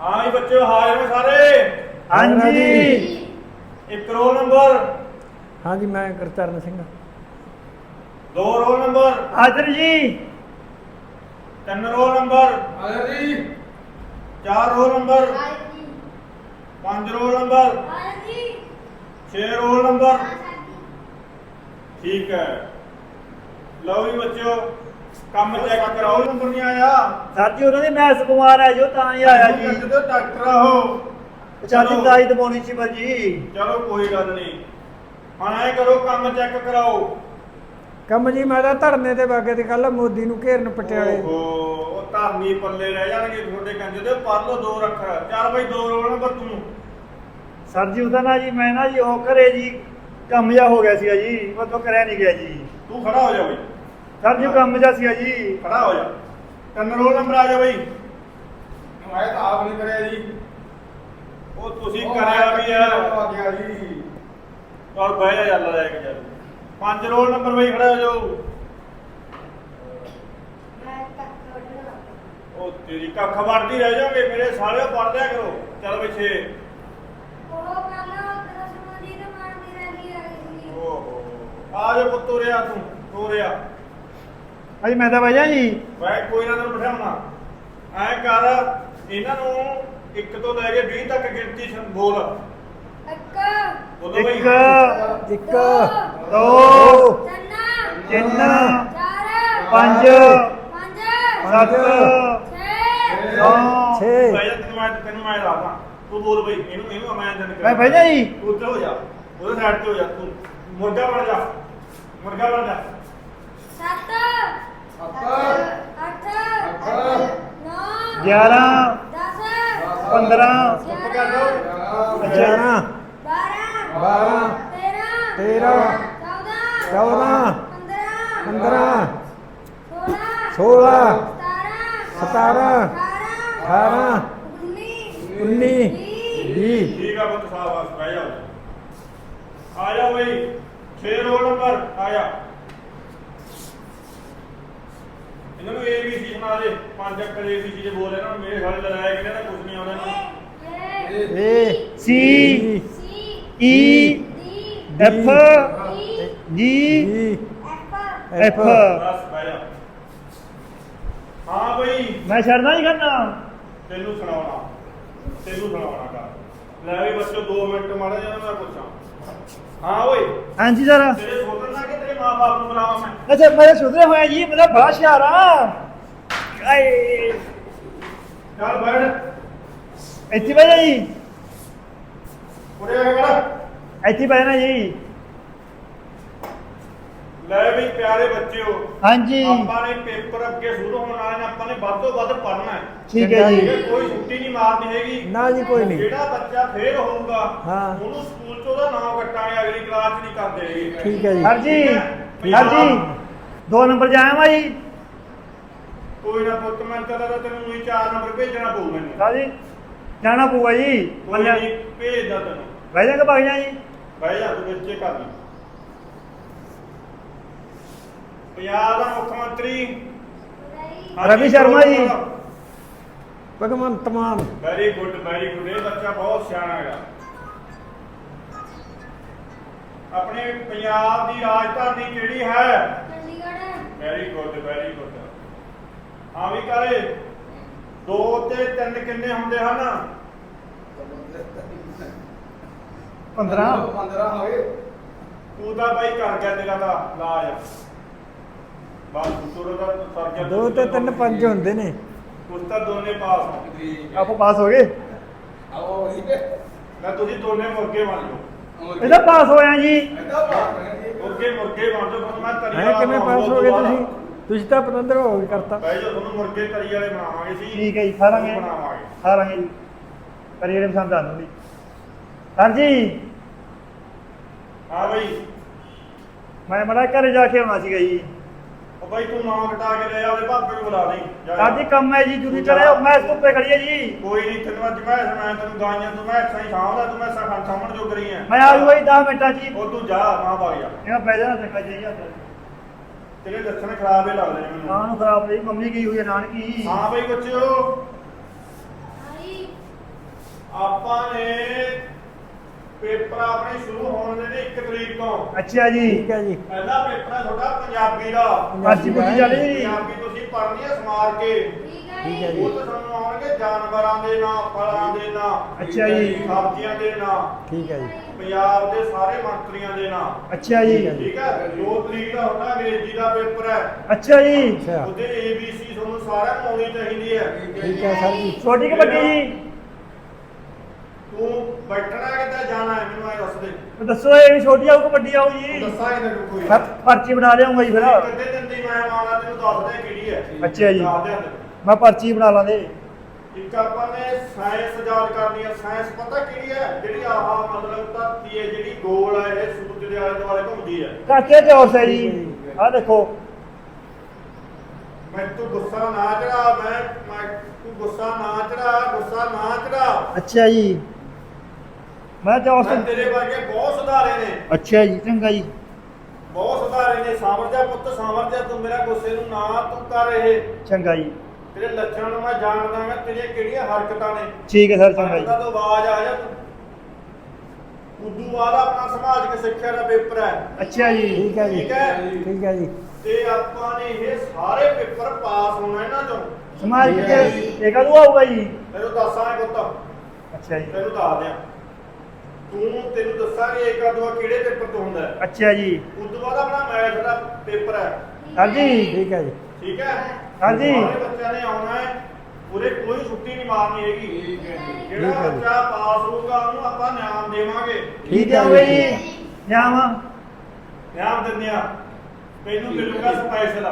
ਹਾਂ ਜੀ ਬੱਚਿਓ ਹਾਜ਼ਰ ਹੋ ਸਾਰੇ? ਹਾਂਜੀ। ਇੱਕ ਰੋਲ ਨੰਬਰ? ਹਾਂਜੀ ਮੈਂ ਗੁਰਚਰਨ ਸਿੰਘ ਦੋ ਰੋਲ ਨੰਬਰ? ਹਾਜ਼ਰ ਜੀ। ਤਿੰਨ ਰੋਲ ਨੰਬਰ? ਆਇਆ ਜੀ। ਚਾਰ ਰੋਲ ਨੰਬਰ? ਪੰਜ ਰੋਲ ਨੰਬਰ? 6 roll number? ਠੀਕ ਹੈ। ਲਓ ਵੀ ਬੱਚਿਓ। ਕੰਮ ਚੈੱਕ ਕਰਾਓ। ਨੰਬਰ ਨਹੀਂ ਆਇਆ ਸਰ ਜੀ ਉਹਨਾਂ ਦੀ ਮੈਸ ਬਿਮਾਰ ਹੈ ਜੋ ਤਾਂ ਹੀ ਆਇਆ ਜੀ। ਜਦੋਂ ਡਾਕਟਰ ਆਹੋ ਚਾਚੀ ਦਵਾਈ ਦਵਾਉਣੀ ਸੀ ਭਾਜੀ। ਚਲੋ ਕੋਈ ਗੱਲ ਨਹੀਂ। ਹੁਣ ਐ ਕਰੋ ਕੰਮ ਚੈੱਕ ਕਰਾਓ। ਕੰਮ ਜੀ ਮੈਂ ਤਾਂ ਧਰਨੇ ਤੇ ਬਾਗੇ ਤੇ ਕੱਲ ਮੋਦੀ ਨੂੰ ਘੇਰਨ ਪਟਿਆਲੇ ਓਹੋ ਉਹ ਧਰਨੀ ਪੱਲੇ ਰਹਿ ਜਾਣਗੇ ਤੁਹਾਡੇ ਕੰਜੇ ਦੇ ਪਰ ਲੋ ਦੋ ਰੱਖਰ ਚੱਲ ਬਈ ਦੋ ਰੋਲ ਨੰਬਰ ਤੂੰ। ਸਰ ਜੀ ਉਹਦਾ ਨਾ ਜੀ ਮੈਂ ਨਾ ਜੀ ਉਹ ਘਰੇ ਜੀ ਕੰਮ ਜਾ ਹੋ ਗਿਆ ਸੀਗਾ ਜੀ ਉਹ ਤੋਂ ਕਰਿਆ ਨਹੀਂ ਗਿਆ ਜੀ। ਤੂੰ ਖੜਾ ਹੋ ਜਾ ਬਈ। ਸਰ ਜੀ ਕੰਮ ਜਾ ਸੀਗਾ ਜੀ। ਖੜਾ ਹੋ ਜਾ। ਤਿੰਨ ਰੋਲ ਨੰਬਰ ਆ ਜਾ ਬਈ। ਮੈਂ ਤਾਂ ਆਪ ਨਹੀਂ ਕਰਿਆ ਜੀ। ਉਹ ਤੁਸੀਂ ਕਰਿਆ ਵੀ ਆ ਆ। ਗਿਆ ਜੀ। ਔਰ ਬਹਿ ਜਾ ਯਾਰ ਲੈ ਕੇ ਜਾ। ਪੰਜ ਰੋਲ ਨੰਬਰ ਬਈ ਖੜਾ ਹੋ ਜਾਓ। ਉਹ ਤੇਰੀ ਕੱਖ ਵੜਦੀ ਰਹਿ ਜਾਓਗੇ ਮੇਰੇ ਸਾਲਿਓ ਪੜ ਲਿਆ ਕਰੋ। ਚੱਲ ਬਈ ਛੇ। ਓਹੋ। ਆ ਜਾ ਪੁੱਤ ਰਿਆ ਤੂੰ ਤੋਰਿਆ ਭਾਜੀ ਮੈਂ ਤਾਂ ਵਜਾ ਜੀ ਮੈਂ ਕੋਈ ਨਾ ਤੈਨੂੰ ਬਿਠਾਉਣਾ। ਐ ਕਰ ਇਹਨਾਂ ਨੂੰ 1 ਤੋਂ ਲੈ ਕੇ 20 ਤੱਕ ਗਿਣਤੀ ਸੁਣ- ਬੋਲ। ਬੋਲੋ ਬਈ। ਇੱਕ। ਇੱਕ ਦੋ। ਤਿੰਨ। ਪੰਜ। ਸੱਤ। ਨੌ। ਛੇ। ਬਈ ਤੈਨੂੰ ਮੈਂ ਤੈਨੂੰ ਮੈਂ ਲਾਦਾ ਤੂੰ ਬੋਲ ਬਈ। ਇਹਨੂੰ ਇਹਨੂੰ ਮੈਂ ਜਨ ਮੈਂ ਵਜਾ ਜੀ ਉੱਧਰ ਹੋ ਜਾ। ਉਹਦੇ ਸਾਈਡ ਤੇ ਹੋ ਜਾ। ਤੂੰ। ਮੁਰਗਾ ਬਣ ਜਾ। ਮੁਰਗਾ ਬਣ ਜਾ। ਗਿਆਰਾਂ ਪੰਦਰਾਂ ਚੁੱਪ ਕਰ ਜਾਓ ਗਿਆਰਾਂ। ਬਾਰਾਂ ਤੇਰਾਂ ਚੌਦਾਂ ਪੰਦਰਾਂ ਸੋਲਾਂ ਸਤਾਰਾਂ ਅਠਾਰਾਂ ਉੱਨੀ ਵੀਹ। ਠੀਕ ਆ ਪੁੱਤ ਸਾਹਬਾਸ ਬਹਿ ਜਾ ਆ ਜਾ ਬਈ 6 ਰੋਲ ਨੰਬਰ ਆ ਜਾ। ਇਹਨਾਂ ਨੂੰ ਏ ਬੀ ਸੀ ਸੁਣਾ ਦੇ ਪੰਜ ਅੱਖਰ ਏ ਬੀ ਸੀ ਜੇ ਬੋਲ ਇਹਨਾਂ ਨੂੰ ਮੇਰੇ ਸਾਲੇ ਲੜਾਇਆ ਕਿ ਨਾ ਕੁਝ ਨਹੀਂ ਆਉਂਦਾ। ਇਹਨਾਂ ਏ ਸੀ ਈ ਐਫ ਜੀ ਐਫ। ਬਸ ਬਹਿ ਜਾ। ਹਾਂ ਬਈ। ਮੈਂ ਛੱਡਦਾ ਨਹੀਂ ਕਰਨਾ। ਤੈਨੂੰ ਸੁਣਾਉਣਾ। ਤੈਨੂੰ ਸੁਣਾਉਣਾ ਕਰ ਲੈ ਵੀ ਬੱਚੋ 2 ਮਿੰਟ ਮਾੜਾ ਜਿਹਾ ਮੈਂ ਪੁੱਛਾਂ। ਹਾਂ ਓਏ। ਹਾਂਜੀ ਸਰ ਤੇਰੇ ਸੋਤਨ ਨਾ ਕਿ ਤੇਰੇ ਮਾਂ-ਬਾਪ ਨੂੰ ਬੁਲਾਵਾਂ ਮੈਂ। ਅੱਛਾ ਮੇਰੇ ਸੁਧਰੇ ਹੋਇਆ ਜੀ ਮੇਰਾ ਬੜਾ ਹੁਸ਼ਿਆਰ ਆ। ਆਏ। ਚੱਲ ਬੈਠ। ਇੱਥੇ ਬਹਿ ਜਾ ਜੀ। ਉਰੇ ਆ ਕੇ ਇੱਥੇ ਬਹਿ ਨਾ ਜੀ। ਲੈ ਵੀ ਪਿਆਰੇ ਬੱਚਿਓ ਹਾਂਜੀ। ਆਪਾਂ ਨੇ ਪੇਪਰ ਅੱਗੇ ਸ਼ੁਰੂ ਹੋਣ ਵਾਲੇ ਨੇ ਆਪਾਂ ਨੇ ਵੱਧ ਤੋਂ ਵੱਧ ਪੜ੍ਹਨਾ ਹੈ। ਠੀਕ ਹੈ ਜੀ। ਕੋਈ ਛੁੱਟੀ ਨਹੀਂ ਮਾਰਨੀ ਹੈਗੀ ਨਾ ਜੀ ਕੋਈ ਨਹੀਂ। ਜਿਹੜਾ ਬੱਚਾ ਫੇਲ ਹੋਊਗਾ ਹਾਂ। ਉਹਨੂੰ ਸਕੂਲ 'ਚ ਉਹਦਾ ਨਾਮ ਕੱਟਾਂਗੇ ਅਗਲੀ ਕਲਾਸ 'ਚ ਨਹੀਂ ਕਰਦੇ ਹੈਗੇ। ਠੀਕ ਹੈ ਜੀ। ਸਰ ਜੀ ਸਰ ਜੀ ਦੋ ਨੰਬਰ ਜਾਇਆ ਵਾ ਜੀ। ਕੋਈ ਨਾ ਪੁੱਤ ਮੈਂ ਤਾਂ ਤੈਨੂੰ ਉਹੀ ਚਾਰ ਨੰਬਰ ਭੇਜਣਾ ਪਊ ਮੈਨੂੰ। ਸਰ ਜੀ ਜਾਣਾ ਪਊਗਾ ਜੀ। ਕੋਈ ਮੰਨਿਆ ਨਹੀਂ ਭੇਜਦਾ ਤੈਨੂੰ। ਬਹਿ ਜਾ ਕੇ ਭਾਗ ਜਾ ਜੀ। ਬਹਿ ਜਾ ਤੂੰ ਵਿੱਚੇ ਕਰ ਲਈ। ਪੰਜਾਬ ਦਾ ਮੁੱਖ ਮੰਤਰੀ। Ravi Sharma ji. Bhagwant Mann. Very good very good ਇਹ ਬੱਚਾ ਬਹੁਤ ਸਿਆਣਾ ਹੈਗਾ। ਆਪਣੇ ਪੰਜਾਬ ਦੀ ਰਾਜਧਾਨੀ ਕਿਹੜੀ ਹੈ? ਵੈਰੀ ਗੁੱਡ ਵੈਰੀ ਗੁੱਡ ਹਾਂ ਵੀ ਕਰੇ ਦੋ ਤੇ ਤਿੰਨ ਕਿੰਨੇ ਹੁੰਦੇ ਹਨ? 15 15 ਹੋਏ ਤੂੰ ਤਾਂ ਬਾਈ ਕਰ ਗਿਆ ਤੇਰਾ ਤਾਂ ਲਾਜ ਬਸ ਦਾ ਸਰ ਗਿਆ ਦੋ ਤੇ ਤਿੰਨ ਪੰਜ ਹੁੰਦੇ ਨੇ। ਉਸ ਤਾਂ ਦੋਨੇ ਪਾਸ ਹੋ ਆਪੋ ਪਾਸ ਹੋ ਗਏ? ਆਓ ਜੀ। ਮੈਂ ਤੁਸੀਂ ਦੋਨੇ ਮੁਰਗੇ ਬਣ ਜਾਓ। ਇਹਦਾ ਪਾਸ ਹੋਇਆ ਜੀ। ਇਹਦਾ ਬਾਤ ਹੈ ਮੁਰਗੇ ਮੁਰਗੇ ਬਣ ਜਾਓ ਤੁਹਾਨੂੰ ਮੈਂ ਤਰੀ ਹੈ ਵਾਲਾ ਕਿਵੇਂ ਪਾਸ ਬਣਾਊਂਗਾ ਹੋ ਗਏ ਦੁਬਾਰਾ। ਤੁਸੀਂ? ਤੁਸੀਂ ਤਾਂ ਪਤੰਦਰ ਹੋ ਗਏ ਕਰਤਾ। ਬਹਿ ਜਾਓ ਤੁਹਾਨੂੰ ਮੁਰਗੇ ਤਰੀ ਵਾਲੇ ਬਣਾਵਾਂਗੇ ਸੀ ਠੀਕ ਹੈ ਜੀ ਉਹ ਬਣਾਵਾਂਗੇ। ਖਾਲਾਂਗੇ ਜੀ। ਪਰ ਜਿਹੜੇ ਪਸੰਦ ਆ ਜੀ ਸਰ ਜੀ ਹਾਂ ਬਈ। ਮੈਂ ਮੜਾ ਘਰੇ ਜਾ ਕੇ ਆਉਣਾ ਸੀਗਾ ਜੀ। ਬਾਈ ਤੂੰ ਨਾਂ ਕਟਾ ਕੇ ਲੈ ਆ ਉਹਦੇ ਭਾਪੇ ਨੂੰ ਬੁਲਾ ਲਈ। ਜੀ ਕੰਮ ਹੈ ਜੀ ਜੁਦੀ ਚਲੇ ਮੈਂ ਧੁੱਪੇ ਖੜੀ ਹੈ ਜੀ। ਕੋਈ ਨਹੀਂ ਤੈਨੂੰ ਅੱਜ ਮੈਂ ਮੈਂ ਤੈਨੂੰ ਗਾਈਆਂ ਤੂੰ ਮੈਂ ਸਹੀ ਸਾਹਮਣਾ ਤੂੰ ਮੈਂ ਸਾਹਮਣ ਸਾਹਮਣ ਜੋਗ ਰਹੀ ਹੈ। ਮੈਂ ਆ ਜੂਗਾ ਜੀ 10 ਮਿੰਟਾਂ ਜੀ ਉਹ ਤੂੰ ਜਾ ਮਾਂ ਭਾਗ ਜਾ ਇਹਨਾਂ ਪੈ ਜਾਣਾ ਚੱਕਾ ਜੀ ਹੱਥ ਤੇਰੇ ਲੱਛਣ ਖਰਾਬ ਹੀ ਲੱਗਦੇ ਨੇ ਮੈਨੂੰ। ਨਾਂ ਨੂੰ ਖਰਾਬ ਰਹੀ ਮੰਮੀ ਗਈ ਹੋਈ ਹੈ ਨਾਨਕੀ। ਹਾਂ ਬਈ ਬੱਚਿਓ ਆਪਾਂ ਨੇ ਪੇਪਰ ਆਪਣੇ ਸ਼ੁਰੂ ਹੋਣ ਦੇ ਨੇ 1 ਤਰੀਕ ਤੋਂ। ਅੱਛਾ ਜੀ। ਠੀਕ ਹੈ ਜੀ। ਪਹਿਲਾ ਪੇਪਰ ਹੈ ਤੁਹਾਡਾ ਪੰਜਾਬੀ ਦਾ। ਪਰਚੀ ਪੁੱਛੀ ਜਾਣੀ ਪੰਜਾਬੀ ਤੁਸੀਂ ਪੜ੍ਹਨੀ ਹੈ ਸਮਾਰ ਕੇ। ਠੀਕ ਹੈ ਜੀ। ਉਹ ਤਾਂ ਤੁਹਾਨੂੰ ਆਉਣਗੇ ਜਾਨਵਰਾਂ ਦੇ ਨਾਂ ਫਲਾਂ ਦੇ ਨਾਂ ਅੱਛਾ ਜੀ। ਸਬਜ਼ੀਆਂ ਦੇ ਨਾਂ। ਠੀਕ ਹੈ ਜੀ। ਪੰਜਾਬ ਦੇ ਸਾਰੇ ਮੰਤਰੀਆਂ ਦੇ ਨਾਂ। ਅੱਛਾ ਜੀ। ਠੀਕ ਹੈ। 2 ਤਰੀਕ ਦਾ ਹੁੰਦਾ ਅੰਗਰੇਜ਼ੀ ਦਾ ਪੇਪਰ ਹੈ। ਅੱਛਾ ਜੀ। ਉਹਦੇ ABC ਤੁਹਾਨੂੰ ਸਾਰਿਆਂ ਨੂੰ ਆਉਣੀ ਚਾਹੀਦੀ ਹੈ। ਠੀਕ ਹੈ ਸਰ ਜੀ। ਛੋਟੀ ਕਿ ਵੱਡੀ ਜੀ? ਤੂੰ ਬੈਠਣਾ ਕਿੱਥੇ ਜਾਣਾ ਹੈ ਮੈਨੂੰ ਇਹ ਦੱਸ ਦੇ। ਦੱਸੋ ਇਹ ਛੋਟੀ ਆਊ ਕਿ ਵੱਡੀ ਆਊ ਜੀ ਦੱਸਾਂਗੇ ਤੈਨੂੰ ਕੋਈ। ਮੈਂ ਪਰਚੀ ਬਣਾ ਲਿਆਉਂਗਾ ਜੀ ਫਿਰ। ਕਿੱਥੇ ਦਿਨ ਦੀ ਮੈਂ ਆਉਣਾ ਤੈਨੂੰ ਦੱਸ ਦੇ ਕਿਹੜੀ ਹੈ। ਅੱਛਾ ਜੀ। ਦੱਸ। ਮੈਂ ਪਰਚੀ ਬਣਾ ਲਾਂਦੇ ਇੱਕ ਆਪਾਂ ਨੇ ਸਾਇੰਸ ਯਾਦ ਕਰਨੀ ਹੈ। ਸਾਇੰਸ ਪਤਾ ਕਿਹੜੀ ਹੈ? ਜਿਹੜੀ ਆਹ ਮਤਲਬ ਧਰਤੀ ਹੈ ਜਿਹੜੀ ਗੋਲ ਹੈ ਇਹ ਸੂਰਜ ਦੇ ਆਲੇ ਦੁਆਲੇ ਘੁੰਮਦੀ ਹੈ। ਕਾਕੇ ਤੇ ਹੋਰ ਜੀ ਆਹ ਦੇਖੋ। ਮੈਂ ਤੂੰ ਗੁੱਸਾ ਨਾ ਚੜਾ ਮੈਂ ਮੈਂ ਤੂੰ ਗੁੱਸਾ ਨਾ ਚੜਾ ਗੁੱਸਾ ਨਾ ਚੜਾ। ਅੱਛਾ ਜੀ। ਮੈਂ ਤੇ ਉਸ ਮੈਂ ਤੇਰੇ ਵਰਗੇ ਬਹੁਤ ਸੁਧਾਰੇ ਨੇ। ਅੱਛਾ ਜੀ ਚੰਗਾ ਜੀ। ਬਹੁਤ ਸੁਧਾਰੇ ਨੇ। ਸਾਂਭਰ ਜਾ ਪੁੱਤ ਸਾਂਭਰ ਜਾ ਤੂੰ ਮੇਰਾ ਗੁੱਸੇ ਨੂੰ ਨਾ ਤੂੰ ਕਰ ਇਹ। ਚੰਗਾ ਜੀ। ਤੇਰੇ ਲੱਛਣ ਨੂੰ ਮੈਂ ਜਾਣਦਾ ਹਾਂ ਤੇਰੀਆਂ ਕਿਹੜੀਆਂ ਹਰਕਤਾਂ ਨੇ। ਠੀਕ ਹੈ ਸਰ ਚੰਗਾ ਜੀ। ਹਰਕਤਾਂ ਤੋਂ ਆਵਾਜ਼ ਆ ਜਾ ਤੂੰ। ਉਦੋਂ ਬਾਅਦ ਆਪਣਾ ਸਮਾਜਿਕ ਸਿੱਖਿਆ ਦਾ ਪੇਪਰ ਹੈ। ਅੱਛਾ ਜੀ। ਠੀਕ ਹੈ ਜੀ। ਠੀਕ ਹੈ। ਠੀਕ ਹੈ ਜੀ। ਤੇ ਆਪਾਂ ਨੇ ਇਹ ਸਾਰੇ ਪੇਪਰ ਪਾਸ ਹੋਣਾ ਇਹਨਾਂ ਚੋਂ। ਸਮਾਜ ਕੇ ਇਹ ਕਦੋਂ ਆਊਗਾ ਜੀ? ਤੈਨੂੰ ਦੱਸਾਂਗੇ ਪੁੱਤ। ਅੱਛਾ ਜੀ। ਤੈਨੂੰ ਦੱਸ ਦਿਆਂ ਤੂੰ ਤੈਨੂੰ ਦੱਸਾਂਗੇ ਇੱਕ ਅਦਵਾ ਕਿਹੜੇ ਪੇਪਰ ਤੋਂ ਹੁੰਦਾ ਹੈ। ਅੱਛਾ ਜੀ। ਉਦੋਂ ਬਾਅਦ ਆਪਣਾ ਮੈਥ ਦਾ ਪੇਪਰ ਹੈ। ਸਰ ਜੀ ਠੀਕ ਹੈ ਜੀ। ਠੀਕ ਹੈ? ਹਾਂਜੀ। ਸਾਰੇ ਬੱਚਿਆਂ ਨੇ ਆਉਣਾ ਹੈ। ਪੂਰੇ ਕੋਈ ਛੁੱਟੀ ਨਹੀਂ ਮਾਰਨੀ ਹੈਗੀ। ਠੀਕ ਹੈ ਜੀ। ਜਿਹੜਾ ਠੀਕ ਹੈ ਜੀ। ਬੱਚਾ ਪਾਸ ਹੋਊਗਾ ਉਹਨੂੰ ਆਪਾਂ ਇਨਾਮ ਦੇਵਾਂਗੇ। ਠੀਕ ਹੈ ਜੀ। ਜਾਵਾਂ ਇਨਾਮ? ਦਿੰਦੇ ਆ ਤੈਨੂੰ ਮਿਲੂਗਾ ਸਪੈਸ਼ਲ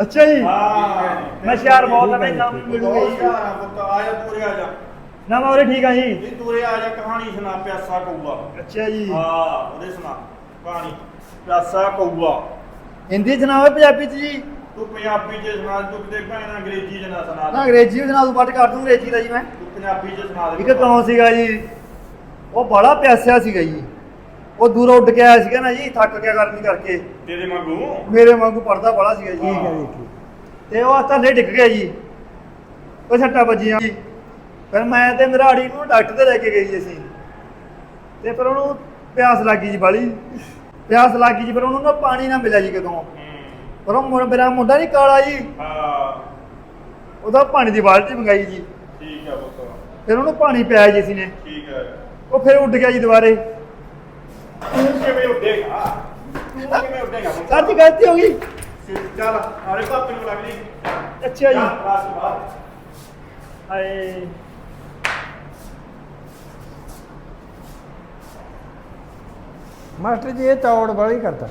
ਅੱਛਾ ਜੀ। ਹਾਂ। ਮੈਂ ਸ਼ਿਆਰ ਬਹੁਤ ਆ ਮੈਂ ਨਾਮ। ਮਿਲੂਗਾ ਬਹੁਤ ਜੀ। ਸ਼ਿਆਰ ਆ ਪੁੱਤ। ਆ ਜਾ ਤੂਰੇ ਆ ਜਾ। ਨਾ ਮੈਂ ਉਰੇ ਠੀਕ ਆ ਜੀ। ਇਹ ਤੂਰੇ ਆ ਜਾ ਕਹਾਣੀ ਸੁਣਾ ਪਿਆਸਾ ਕਊਆ ਅੱਛਾ ਜੀ। ਹਾਂ ਉਹਦੇ ਸੁਣਾ ਕਹਾਣੀ। ਪਿਆਸਾ ਕਊਆ ਹਿੰਦੀ ਸੁਣਾਓ ਪੰਜਾਬੀ ਚ ਜੀ। ਤੂੰ ਪੰਜਾਬੀ ਚ ਸੁਣਾ ਤੂੰ ਕਿਤੇ ਭੈਣਾ ਅੰਗਰੇਜ਼ੀ ਚ ਨਾ ਸੁਣਾ ਨਾ। ਅੰਗਰੇਜ਼ੀ ਵੀ ਸੁਣਾ ਦੂੰ ਪੱਟ ਕਰ ਦੂੰ ਅੰਗਰੇਜ਼ੀ ਦਾ ਜੀ ਮੈਂ। ਤੂੰ ਪੰਜਾਬੀ ਚ ਸੁਣਾ ਦੇ। ਇੱਕ ਕੌਣ ਸੀਗਾ ਜੀ? ਉਹ ਬੜਾ ਪਿਆਸਿਆ ਸੀਗਾ ਜੀ। ਉਹ ਦੂਰੋਂ ਉੱਡ ਕੇ ਆਇਆ ਸੀਗਾ ਨਾ ਜੀ ਥੱਕ ਗਿਆ ਗਰਮੀ ਕਰਕੇ। ਤੇਰੇ ਵਾਂਗੂ? ਮੇਰੇ ਵਾਂਗੂ ਪੜਦਾ ਬੜਾ ਸੀਗਾ ਜੀ। ਠੀਕ ਹੈ। ਜੀ ਠੀਕ ਤੇ ਉਹ ਥੱਲੇ ਡਿੱਗ ਗਿਆ ਜੀ। ਉਹ ਸੱਟਾਂ ਵੱਜੀਆਂ ਜੀ। ਫਿਰ ਮੈਂ ਤੇ ਮਰਾੜੀ ਨੂੰ ਡਾਕਟਰ ਤੇ ਲੈ ਕੇ ਜੀ ਅਸੀਂ। ਤੇ ਫਿਰ ਉਹਨੂੰ ਪਿਆਸ ਲੱਗੀ ਜੀ ਬਾਲੀ। ਪਿਆਸ ਲੱਗੀ ਜੀ ਫਿਰ ਉਹਨੂੰ ਨਾ ਪਾਣੀ ਨਾ ਮਿਲਿਆ ਜੀ ਹੂੰ। ਪਰ ਉਹ ਮੁੰ- ਮੇਰਾ ਮੁੰਡਾ ਨਹੀਂ ਕਾਲਾ ਜੀ। ਹਾਂ। ਉਹਦਾ ਪਾਣੀ ਦੀ ਬਾਲਟੀ ਮੰਗਾਈ ਜੀ। ਠੀਕ ਆ ਪੁੱਤ। ਫਿਰ ਉਹਨੂੰ ਪਾਣੀ ਪਿਆਇਆ ਜੀ ਅਸੀਂ ਨੇ। ਠੀਕ ਹੈ ਉਹ ਫਿਰ ਉੱਡ ਗਿਆ ਜੀ ਦੁਬਾਰੇ। ਤੂੰ ਕਿਵੇਂ ਉੱਡੇਗਾ? ਤੂੰ ਕਿਵੇਂ ਉੱਡੇਗਾ ਪੁੱਤ? ਜੀ ਗਲਤੀ ਹੋ ਗਈ। ਚੱਲ ਆਰੇ ਪਾਪੇ ਨੂੰ ਲੱਗ ਲਈ ਅੱਛਾ ਜੀ। ਰਾਸ ਹਾਏ। ਮਾਸਟਰ ਜੀ ਇਹ ਚੌੜ ਵਾਲੀ ਕਰਦਾ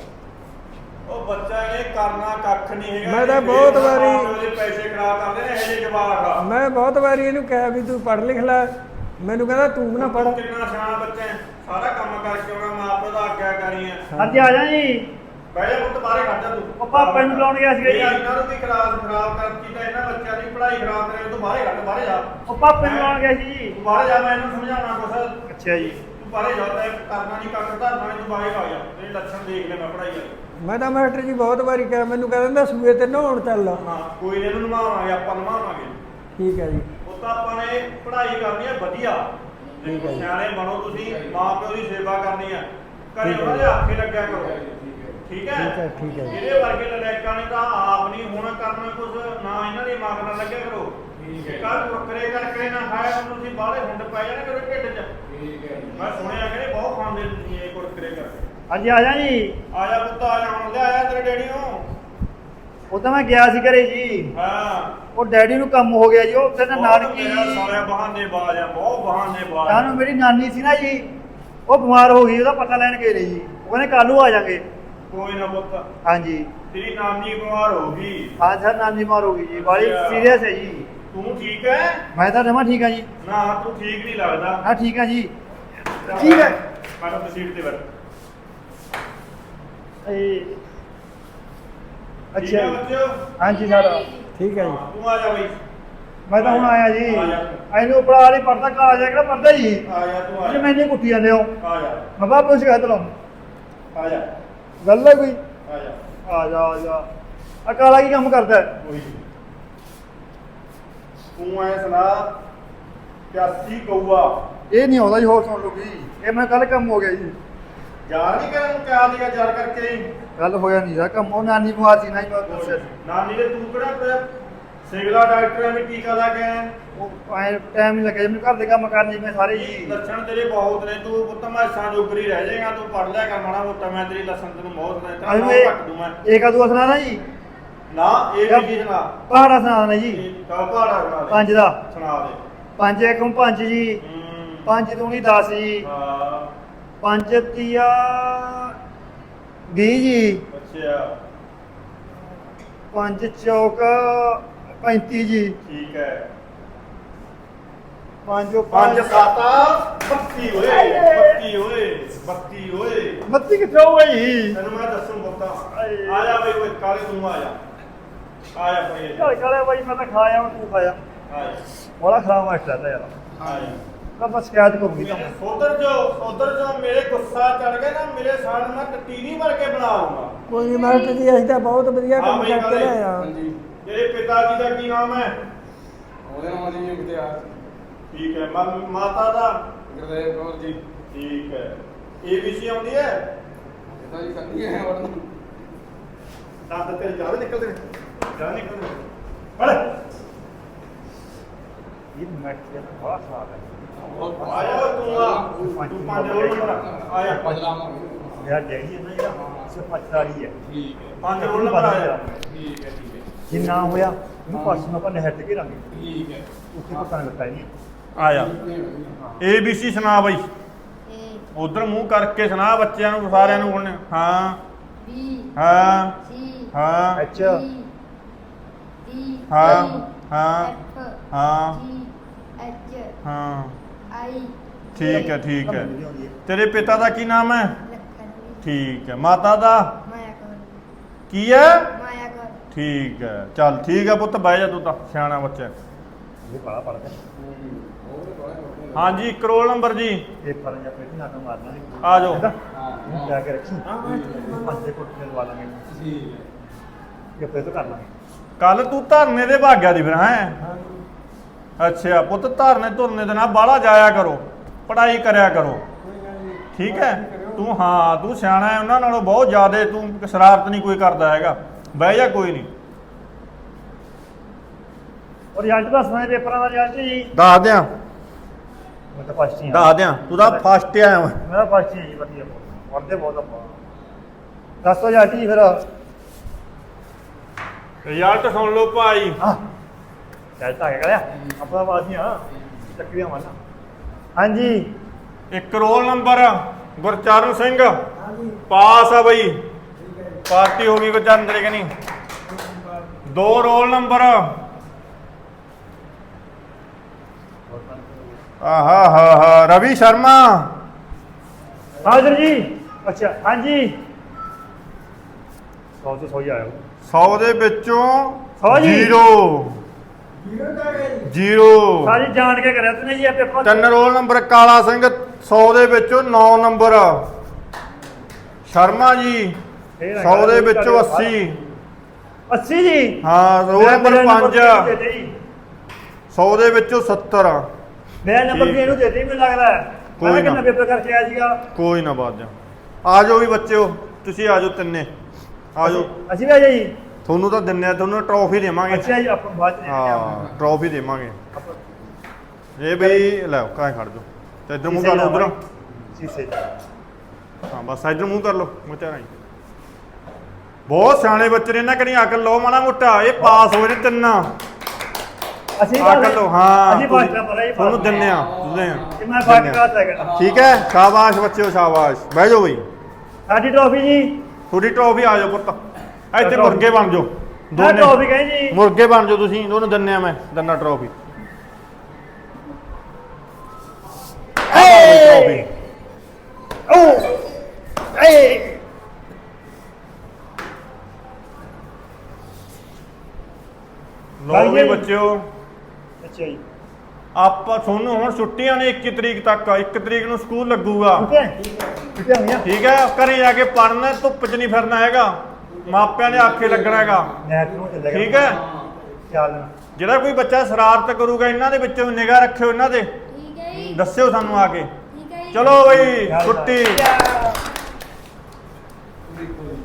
ਉਹ ਬੱਚਾ ਇਹਨੇ ਕਰਨਾ ਕੱਖ ਨਹੀਂ ਹੈਗਾ। ਮੈਂ ਤਾਂ ਇਹ ਬਹੁਤ ਵਾਰੀ- ਦੇ ਪੈਸੇ ਖਰਾਬ ਕਰਦੇ ਨੇ ਇਹ ਜਿਹੇ ਜਵਾਕ ਆ। ਮੈਂ ਬਹੁਤ ਵਾਰੀ ਇਹਨੂੰ ਕਿਹਾ ਵੀ ਤੂੰ ਪੜ੍ਹ ਲਿਖ ਲੈ। ਮੈਨੂੰ ਕਹਿੰਦਾ ਤੂੰ ਨਾ ਪੜ੍ਹ। ਕਿੰਨਾ ਸਿਆਣਾ ਬੱਚਾ ਹੈ। ਸਾਰਾ ਕੰਮ ਕਰਕੇ ਆਉਣਾ ਮਾਂ ਪਿਓ ਦਾ ਆਗਿਆ ਕਰੀ ਹੈ। ਅੱਜ ਆ ਜਾ ਜੀ। ਜਾ ਪੁੱਤ ਬਾਹਰੇ ਖੜ ਜਾ ਤੂੰ। ਉਹ ਪਾਪਾ ਨੂੰ ਬੁਲਾਉਣ ਗਿਆ ਸੀਗਾ ਜੀ। ਇਹ ਇਹਨਾਂ ਨੂੰ ਵੀ ਕਲਾਸ ਖਰਾਬ ਕਰਤੀ ਤਾਂ ਇਹਨਾਂ ਬੱਚਿਆਂ ਦੀ ਪੜ੍ਹਾਈ ਖਰਾਬ ਕਰੇ ਤੂੰ ਬਾਹਰੇ ਖੜ ਬਾਹਰੇ ਜਾ ਉਹ ਪਾਪੇ ਨੂੰ ਬੁਲਾਉਣ ਗਿਆ ਸੀ ਜੀ। ਤੂੰ ਬਾਹਰੇ ਜਾ ਮੈਂ ਇਹਨੂੰ ਸਮਝਾਉਣਾ ਕੁਛ। ਅੱਛਾ ਜੀ। ਤੂੰ ਬਾਹਰੇ ਜਾ ਤੇ ਕਰਨਾ ਨਹੀਂ ਕੱਖ ਧਰਨਾ ਨਹੀਂ ਤੂੰ ਬਾਹਰੇ ਆ ਜਾ। ਤੇਰੇ ਲੱਛਣ ਦੇਖ ਲੈ ਮੈਂ ਪੜ੍ਹਾਈ ਵਾਲੇ। ਮੈਂ ਤਾਂ ਮਾਸਟਰ ਜੀ ਬਹੁਤ ਵਾਰੀ ਕਿਹਾ ਮੈਨੂੰ ਕਹਿ ਦਿੰਦਾ ਸੂਏ ਤੇ ਨਹਾਉਣ ਚੱਲ। ਹਾਂ ਕੋਈ ਨਹੀਂ ਇਹਨੂੰ ਨਵਾਵਾਂਗੇ ਆਪਾਂ ਨਵਾਵਾਂਗੇ। ਠੀਕ ਹੈ ਜੀ। ਉਹ ਤਾਂ ਆਪਾਂ ਨੇ ਪੜ੍ਹਾਈ ਕਰਨੀ ਹੈ ਵਧੀਆ। ਠੀਕ ਹੈ ਜੀ। ਸਿਆਣੇ ਬਣੋ ਤੁਸੀਂ ਮਾਂ ਪਿਓ ਦੀ ਸੇਵਾ ਕਰਨੀ ਹੈ। ਘਰੇ ਠੀਕ ਹੈ ਉਹਨਾਂ ਦੇ। ਆਖੇ ਲੱਗਿਆ ਕਰੋ। ਠੀਕ ਹੈ ਠੀਕ ਹੈ, ਠੀਕ ਹੈ? ਜੀ। ਇਹਦੇ ਵਰਗੇ ਲੜੈਕਾਂ ਨੇ ਤਾਂ ਆਪ ਨਹੀਂ ਹੋਣਾ ਕਰਨਾ ਕੁਝ ਨਾ ਇਹਨਾਂ ਦੀ ਮਾਂ ਨਾਲ ਲੱਗਿਆ ਕਰੋ। ਠੀਕ ਹੈ। ਕੱਲ ਕੁਰਕਰੇ ਕਰਕੇ ਨਾ ਖਾਇਆ ਹੁਣ ਤੁਸੀਂ ਬਾਹਲੇ ਹੁੰਡ ਪੈ ਜਾਣਾ ਕਰੋ ਢਿੱਡ 'ਚ। ਠੀਕ ਹੈ ਜੀ ਮੈਂ ਸੁਣਿਆ ਕਿ ਬਹੁਤ ਖਾਂਦੇ ਤੁਸੀਂ ਇਹ ਕੁਰਕਰੇ ਕਰਕੇ ਅੱਜ ਆ ਜਾ ਜੀ। ਆ ਜਾ ਪੁੱਤ ਆ ਜਾ ਹੁਣ ਲੈ ਆਇਆ ਤੇਰੇ ਡੈਡੀ ਨੂੰ। ਉਹ ਤਾਂ ਮੈਂ ਗਿਆ ਸੀ ਘਰੇ ਜੀ। ਹਾਂ। ਉਹ ਡੈਡੀ ਨੂੰ ਕੰਮ ਹੋ ਗਿਆ ਜੀ ਉਹ ਉੱਥੇ ਨਾ ਨਾਨਕੀ ਸਾਲਿਆ ਬਹਾਨੇ ਬਾਜ਼ ਆ ਬਹੁਤ ਬਹਾਨੇ ਬਾਜ਼ ਆ। ਸਾਨੂੰ ਮੇਰੀ ਨਾਨੀ ਸੀ ਨਾ ਜੀ ਉਹ ਬਿਮਾਰ ਹੋ ਗਈ ਉਹਦਾ ਪਤਾ ਲੈਣ ਗਏ ਨੇ ਜੀ। ਉਹ ਕਹਿੰਦੇ ਕੱਲ ਨੂੰ ਆ ਜਾਾਂਗੇ। ਕੋਈ ਨਾ ਪੁੱਤ। ਹਾਂਜੀ। ਤੇਰੀ ਨਾਨੀ ਬਿਮਾਰ ਹੋ ਗਈ। ਹਾਂ ਸਰ ਨਾਨੀ ਬਿਮਾਰ ਹੋ ਗਈ ਜੀ ਅੱਛਾ। ਸੀਰੀਅਸ ਹੈ ਜੀ। ਤੂੰ ਠੀਕ ਹੈ ਮੈਂ ਤਾਂ ਜਮਾ ਠੀਕ ਹਾਂ ਜੀ। ਨਾ ਤੂੰ ਠੀਕ ਨਹੀਂ ਲੱਗਦਾ। ਹਾਂ ਠੀਕ ਹਾਂ ਜੀ। ਠੀਕ ਹੈ ਮੈਂ ਤਾਂ ਸੀਟ ਤੇ ਬੈਠ। ਇਹ ਠੀਕ ਅੱਛਾ ਹੈ ਜੀ। ਬੱਚਿਓ? ਹਾਂਜੀ ਸਰ। ਠੀਕ ਹੈ ਜੀ। ਹਾਂ, ਤੂੰ ਆ ਜਾ ਬਈ। ਮੈਂ ਤਾਂ ਹੁਣ ਆਇਆ ਜੀ। ਆ ਜਾ। ਇਹਨੂੰ ਉਪਰ ਆ ਰਹੀ ਪਰਦਾ ਕਾ ਜਾ ਕਿਹੜਾ ਪਰਦਾ ਜੀ? ਆ ਜਾ ਤੂੰ ਆ ਜੇ ਜਾ। ਮੈਨੇ ਕੁੱਟੀ ਜਾਂਦੇ ਹੋ। ਆ ਜਾ। ਮੈਂ ਬਾਪੂ ਸ਼ਿਕਾਇਤ ਲਾਉਂ ਆ ਜਾ। ਗੱਲ ਹੈ ਕੋਈ? ਆ ਜਾ। ਆ ਜਾ ਆ ਜਾ। ਆ ਕਾਲਾ ਕੀ ਕੰਮ ਕਰਦਾ ਹੈ? ਕੋਈ ਨੀ। ਤੂੰ ਐ ਸੁਣਾ ਪਿਆਸੀ ਕਊਆ। ਇਹ ਨਹੀਂ ਆਉਂਦਾ ਜੀ ਹੋਰ ਸੁਣ ਲਓ ਜੀ ਇਹ ਮੈਂ ਕੱਲ ਕੰਮ ਹੋ ਗਿਆ ਜੀ। ਯਾਰ ਨਹੀਂ ਕਰਨ ਨੂੰ ਕਿਹਾ ਦੀਗਾ ਯਾਰ ਕਰਕੇ ਹੀ। ਕੱਲ ਹੋਇਆ ਨਹੀਂ ਦਾ ਕੰਮ ਉਹ ਨਾਨੀ ਬਿਮਾਰ ਸੀ ਨਾ ਜੀ ਮੈਂ ਦੱਸਿਆ ਸੀ ਨਾਨੀ ਦੇ ਤੂੰ ਕਿਹੜਾ ਸਿਗਲਾ ਡਾਕਟਰ ਐਵੇਂ ਟੀਕਾ ਲਾ ਕੇ ਆਇਆ। ਉਹ ਐ ਟਾਈਮ ਨਹੀਂ ਲੱਗਿਆ ਮੈਨੂੰ ਘਰ ਦੇ ਕੰਮ ਕਰਨੇ ਮੈਂ ਸਾਰੇ ਜੀ। ਲੱਛਣ ਤੇਰੇ ਬਹੁਤ ਨੇ ਤੂੰ ਪੁੱਤ ਮੈਂ ਜੋਗਰੀ ਰਹਿ ਜਾਏਗਾ ਤੂੰ ਪੜ ਲਿਆ ਕਰ ਮਾੜਾ ਮੋਟਾ ਮੈਂ ਤੇਰੀ ਲੱਛਣ ਤੈਨੂੰ ਬਹੁਤ ਨੇ ਤਾਂ ਮੈਂ ਕੱਟ ਦੂੰ ਮੈਂ। ਇਹ ਕਦੋਂ ਸੁਣਾ ਨਾ ਜੀ? ਨਾ ਇਹ ਵੀ ਕੀ ਸੁਣਾ? ਪਹਾੜਾ ਸੁਣਾ ਜੀ। ਕਾ ਪਹਾੜਾ ਸੁਣਾ ਦੇ। ਪੰਜ ਦਾ। ਸੁਣਾ ਦੇ। ਪੰਜ ਏਕਮ ਪੰਜ ਜੀ। ਹੂੰ। ਪੰਜ ਦੂਣੀ 10 ਜੀ। ਹਾਂ। ਪੰਜ ਤੀਆ 20 ਜੀ। ਅੱਛਾ। ਪੰਜ ਚੌਕ 35 ਜੀ। ਠੀਕ ਹੈ। ਪੰਜ ਪੰਜ ਸਾਤਾ। 32 ਓਏ 32 ਓਏ 32 ਓਏ। ਬੱਤੀ ਕਿੱਥੇ ਹੋ ਗਈ ਤੈਨੂੰ ਮੈਂ ਦੱਸੂ ਬੁੱਤਾ। ਆਏ। ਆ ਜਾ ਬਈ ਓਏ ਕਾਲੇ ਤੂੰ ਆ ਜਾ। ਆ ਜਾ ਭਾਈ ਚੱਲ ਕਾਲੇ ਬਾਈ ਮੈਂ ਤਾਂ ਖਾਇਆ ਹੁਣ ਤੂੰ ਖਾਇਆ। ਆ ਜਾ ਬੜਾ ਖਰਾਬ ਮਾਸਟਰ ਦਾ ਯਾਰ। ਆ ਜਾ ਤਾਂ ਬਸ ਸ਼ਿਕਾਇਤ ਕਰੂੰਗੀ। ਤਾਂ ਉਧਰ ਜੋ ਉਧਰ ਜੋ ਮੇਰੇ ਗੁੱਸਾ ਚੜ ਗਿਆ ਨਾ ਮੇਰੇ ਸਾੜ ਮੈਂ ਟੀਨੀ ਭਰ ਕੇ ਬਣਾ ਲੂੰਗਾ ਕੋਈ ਨਹੀਂ ਮਾਸਟਰ ਜੀ ਅਸੀਂ ਤਾਂ ਬਹੁਤ ਵਧੀਆ ਹਾਂ ਕੰਮ ਬਈ, ਕਰਕੇ ਕਾਲੇ। ਲਿਆਇਆ ਹਾਂਜੀ। ਤੇਰੇ ਪਿਤਾ ਜੀ ਦਾ ਕੀ ਨਾਮ ਹੈ? ਉਹਦੇ ਨਾਮ ਜੀ ਆ। ਠੀਕ ਹੈ ਮਾ- ਮਾਤਾ ਦਾ? ਗੁਰਦੇਵ ਕੌਰ ਜੀ। ਠੀਕ ਹੈ। ਏਬੀਸੀ ਆਉਂਦੀ ਹੈ? ਇਹਦਾ ਜੀ ਕੰਨੀ ਹੈ ਵੜਨ। ਦੰਦ ਤੇਰੇ ਜਾਵੇ ਨਿਕਲਦੇ ਨੇ। ਜਾ ਨਿਕਲਦੇ ਨੇ। ਪੜ ਇਹ ਮੈਟ ਦਾ ਬੜਾ ਖਰਾਬ ਹੈ। ਆ ਜਾ ਤੂੰ ਆ। ਤੂੰ ਪੰਜ ਰੋਲ ਨੰਬਰ ਆ ਜਾ ਪਜਲਾ ਮਾ ਮੇਰਾ ਡੈਡੀ ਹੈ ਨਾ ਜਿਹੜਾ ਸਿਰ ਪਛਾੜੀ ਹੈ। ਠੀਕ ਹੈ। ਪੰਜ ਰੋਲ ਨੰਬਰ ਆ ਜਾ। ਠੀਕ ਹੈ ਠੀਕ ਹੈ। ਜੇ ਨਾ ਹੋਇਆ ਉਹਨੂੰ ਪਾਸ ਨੂੰ ਆਪਾਂ ਨਹਿਰ ਤੇ ਘੇਰਾਂਗੇ। ਠੀਕ ਹੈ। ਉੱਥੇ ਪਤਾ ਨਹੀਂ ਲੱਗਦਾ ਨਹੀਂ ਆ ਜਾ ਏਬੀਸੀ ਸੁਣਾ ਬਈ। ਉਧਰ ਮੂੰਹ ਕਰਕੇ ਸੁਣਾ ਬੱਚਿਆਂ ਨੂੰ ਸਾਰਿਆਂ ਨੂੰ ਹੁਣ। ਹਾਂ। B ਹਾਂ। C ਹਾਂ। ਐਚ ਹਾਂ, ਹਾਂ, ਹਾਂ ਹਾਂ। ਠੀਕ ਹੈ। ਠੀਕ ਹੈ ਤੇਰੇ ਪਿਤਾ ਦਾ ਕੀ ਨਾਮ ਹੈ? ਲਖਨ ਠੀਕ ਹੈ। ਮਾਤਾ ਦਾ? ਕੀ ਹੈ? ਠੀਕ ਹੈ। ਚੱਲ ਠੀਕ ਹੈ ਪੁੱਤ ਬਹਿ ਜਾ ਤੂੰ ਤਾਂ ਸਿਆਣਾ ਬੱਚਾ। ਇਹ ਹਾਂਜੀ ਇੱਕ ਰੋਲ ਨੰਬਰ ਜੀ। ਇਹ ਪਰ ਜਾਂ ਪੇਟੀ ਨਾ ਮਾਰਨਾ ਨਹੀਂ। ਆ ਜਾਓ। ਹਾਂ ਜਾ ਕੇ ਰੱਖੀ। ਪੰਜ ਦੇ ਕੋਟ ਲਵਾ ਲਾਂਗੇ। ਹੈ। ਇਹ ਫਿਰ ਤੋਂ ਕਰ ਲਾਂਗੇ। ਕੱਲ ਤੂੰ ਧਰਨੇ ਦੇ ਭਾਗਿਆ ਦੀ ਫਿਰ ਹੈ? ਅੱਛਾ ਪੁੱਤ ਧਰਨੇ ਧੁਰਨੇ ਦੇ ਨਾਲ ਬਾਹਲਾ ਜਾਇਆ ਕਰੋ ਪੜ੍ਹਾਈ ਕਰਿਆ ਕਰੋ। ਠੀਕ ਹੈ? ਤੂੰ ਹਾਂ ਤੂੰ ਸਿਆਣਾ ਹੈ ਉਹਨਾਂ ਨਾਲੋਂ ਬਹੁਤ ਜ਼ਿਆਦਾ ਤੂੰ ਸ਼ਰਾਰਤ ਨਹੀਂ ਕੋਈ ਕਰਦਾ ਹੈਗਾ। ਬਹਿ ਜਾ ਕੋਈ ਨਹੀਂ। ਔਰ ਰਿਜ਼ਲਟ ਦੱਸਣਾ ਪੇਪਰਾਂ ਦਾ ਰਿਜ਼ਲਟ ਜੀ। ਦੱਸ ਦਿਆਂ। ਮੈਂ ਤਾਂ ਫਸਟ ਹੀ ਹਾਂ। ਦੱਸ ਦਿਆਂ। ਤੂੰ ਤਾਂ ਫਸਟ ਆਇਆ ਵਾ। ਮੇਰਾ ਫਸਟ ਹੀ ਜੀ ਵਧੀਆ। ਪੜਦੇ ਬਹੁਤ ਆਪਾਂ। ਦੱਸੋ ਜੀ ਫਿਰ। ਰਿਜ਼ਲਟ ਸੁਣ ਲਓ ਭਾਈ। ਹਾਂ। ਆ ਗਿਆ ਕਰਿਆ ਆਪਣਾ ਵਾਸੀ ਹਾਂ ਚੱਕਰੀਆਂ ਮਾਰਨਾ ਹਾਂਜੀ। ਇੱਕ roll number Gurcharan Singh. Pass ਆ ਬਈ। ਪਾਰਟੀ ਹੋ ਗਈ ਗੁਰਚਰਨ ਤੇਰੇ ਕਨੀ ਦੋ ਰੋਲ ਨੰਬਰ ਆਹਾ ਹਾ ਹਾ ਰਵੀ ਸ਼ਰਮਾ। ਹਾਜ਼ਰ ਜੀ। ਅੱਛਾ ਹਾਂਜੀ। ਸੌ ਤੋਂ ਸੌ ਹੀ ਆਇਆ। 100 ਦੇ ਵਿੱਚੋਂ ਸੌ ਜੀ। 0 0 ਸਾਰੀ ਜਾਣ ਕੇ ਕਰਿਆ ਤੂੰ ਜੀ ਇਹ ਪੇਪਰ ਤਿੰਨ ਰੋਲ ਨੰਬਰ ਕਾਲਾ ਸਿੰਘ 100 ਦੇ ਵਿੱਚੋਂ 9 ਨੰਬਰ। ਸ਼ਰਮਾ ਜੀ 100 ਦੇ ਵਿੱਚੋਂ 80 80 ਜੀ? ਹਾਂ ਰੋਲ ਮੇਰਾ ਨੰਬਰ ਨੰਬਰ 5 ਕਿਹਨੂੰ ਦੇ ਦੇ ਜੀ? 100 ਦੇ ਵਿੱਚੋਂ 70 ਮੇਰਾ ਨੰਬਰ ਠੀਕ। ਵੀ ਇਹਨੂੰ ਦੇ ਦੇ ਮੈਨੂੰ ਲੱਗਦਾ ਹੈ। ਕੋਈ ਮੈਂ ਨਾ। ਕਿੰਨਾ ਪੇਪਰ ਕਰਕੇ ਆਇਆ ਸੀਗਾ? ਕੋਈ ਨਾ ਬਾਜ ਜਾ। ਆ ਜਾਓ ਵੀ ਬੱਚਿਓ ਤੁਸੀਂ ਆ ਜਾਓ ਤਿੰਨੇ। ਆ ਜਾਓ। ਅਸੀਂ ਵੀ ਆ ਜਾਈ ਤੁਹਾਨੂੰ ਤਾਂ ਦਿੰਨੇ ਆ ਤੁਹਾਨੂੰ ਟਰੋਫੀ ਦੇਵਾਂਗੇ। ਅੱਛਾ ਜੀ ਆਪਾਂ ਬਾਅਦ ਚ ਹਾਂ ਟਰੋਫੀ ਦੇਵਾਂਗੇ। ਇਹ ਬਈ ਲੈ ਕਾਹ ਖੜ ਜਾਓ। ਤੇ ਇੱਧਰ ਮੂੰਹ ਕਰ ਲਓ ਉਧਰ। ਸ਼ੀਸ਼ੇ। ਹਾਂ ਬਸ ਇੱਧਰ ਮੂੰਹ ਕਰ ਲਓ ਮੁੱਚਾ ਨਹੀਂ ਬਹੁਤ ਸਿਆਣੇ ਬੱਚੇ ਨੇ ਇਹਨਾਂ ਕਰੀ ਅਕਲ ਲਓ ਮਾੜਾ ਮੋਟਾ। ਇਹ ਪਾਸ ਹੋਏ ਨੇ ਤਿੰਨ। ਅਸੀਂ ਅਕਲ ਲਓ ਹਾਂ ਅਸੀਂ ਫਸਟ ਹੈ ਤੁਹਾਨੂੰ ਦਿੰਨੇ ਆ ਦਿੰਨੇ ਆ। ਕਿ ਮੈਂ ਫਸਟ ਹੈਗਾ। ਠੀਕ ਹੈ ਸ਼ਾਬਾਸ਼ ਬੱਚਿਓ ਸ਼ਾਬਾਸ਼। ਬਹਿ ਜਾਓ ਬਈ। ਸਾਡੀ ਟਰੋਫੀ ਜੀ। ਤੁਹਾਡੀ ਟਰੋਫੀ ਆ ਜਾਓ ਪੁੱਤ। ਇੱਥੇ। ਮੁਰਗੇ ਬਣ ਜਾਓ। ਮੈਂ ਟਰੋਫੀ ਕਹੀ ਜੀ। ਮੁਰਗੇ ਬਣ ਜਾਓ ਤੁਸੀਂ ਦੋਨੋਂ ਦਿੰਨੇ ਆ ਮੈਂ ਦੰਨਾ ਟਰੋਫੀ ਟਰੋਫੀ ਓ! ਏ ਲਓ ਵੀ। ਬੱਚਿਓ। ਅੱਛਾ ਜੀ। ਆਪਾਂ ਤੁਹਾਨੂੰ ਹੁਣ ਛੁੱਟੀਆਂ ਨੇ 21 ਤਰੀਕ ਤੱਕ 1 ਤਰੀਕ ਨੂੰ ਸਕੂਲ ਲੱਗੂਗਾ। ਠੀਕ ਹੈ। ਠੀਕ ਹੈ ਭਈਆ ਠੀਕ ਹੈ ਘਰੇ ਜਾ ਕੇ ਪੜਨਾ ਧੁੱਪ 'ਚ ਨਹੀਂ ਫਿਰਨਾ ਹੈਗਾ। ਮਾਪਿਆਂ ਦੇ ਆਖੇ ਲੱਗਣਾ ਹੈਗਾ। ਨੂੰ ਚੱਲੇਗਾ ਠੀਕ ਹੈ। ਚੱਲ। ਜਿਹੜਾ ਕੋਈ ਬੱਚਾ ਸ਼ਰਾਰਤ ਕਰੂਗਾ ਇਹਨਾਂ ਦੇ ਵਿੱਚੋਂ ਨਿਗਾਹ ਰੱਖਿਓ ਇਹਨਾਂ ਦੇ। ਠੀਕ ਹੈ ਜੀ। ਜੀ ਦੱਸਿਓ ਸਾਨੂੰ ਆ ਕੇ। ਠੀਕ ਹੈ ਜੀ। ਚਲੋ ਬਈ ਛੁੱਟੀ।